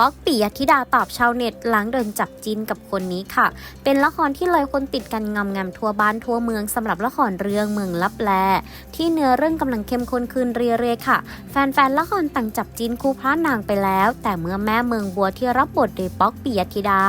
ป๊อกปิยธิดาตอบชาวเน็ตหลังเดินจับจินกับคนนี้ค่ะ เป็นละครที่เลยคนติดกันงำงำทั่วบ้านทั่วเมืองสำหรับละครเรื่องเมืองลับแล ที่เนื้อเรื่องกำลังเข้มข้นขึ้นเรื่อยๆค่ะ แฟนๆละครต่างจับจินคู่พระนางไปแล้ว แต่เมื่อแม่เมืองบัวที่รับบทโดยป๊อกปิยธิดา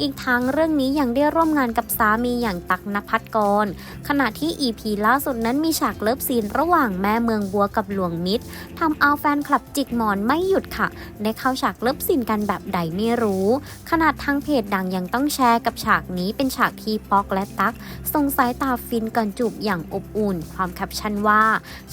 อีกทั้งเรื่องนี้ยังได้ร่วมงานกับสามีอย่างตักนภัทรกร ขณะที่ EP ล่าสุดนั้นมีฉากเลิฟซีนระหว่างแม่เมืองบัวกับหลวงมิตรทำเอาแฟนคลับจิกหมอนไม่หยุดค่ะ ได้เข้าฉากเลิฟซีนกันแบบใดไม่รู้ ขนาดทางเพจดังยังต้องแชร์กับฉากนี้เป็นฉากที่ป๊อกและตั๊กส่งสายตาฟินก่อนจูบอย่างอบอุ่น ความแคปชั่นว่า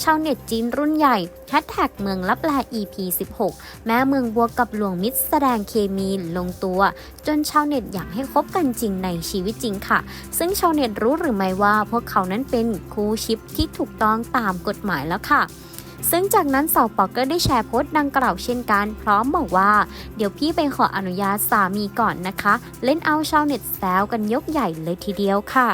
ชาวเน็ตจีนรุ่นใหญ่แฮชแท็กเมืองลับแล EP 16 แม่เมืองบัวกับหลวงมิตรแสดงเคมีลงตัว จนชาวเน็ตอยากให้คบกันจริงในชีวิตจริงค่ะ ซึ่งชาวเน็ตรู้หรือไม่ว่าพวกเขานั้นเป็นคู่ชิปที่ถูกต้องตามกฎหมายแล้วค่ะ ซึ่งจากนั้นสาวปอกก็ได้แชร์โพสต์ดังกล่าวเช่นกัน พร้อมบอกว่า เดี๋ยวพี่ไปขออนุญาตสามีก่อนนะคะ เล่นเอาชาวเน็ตแซวกันยกใหญ่เลยทีเดียวค่ะ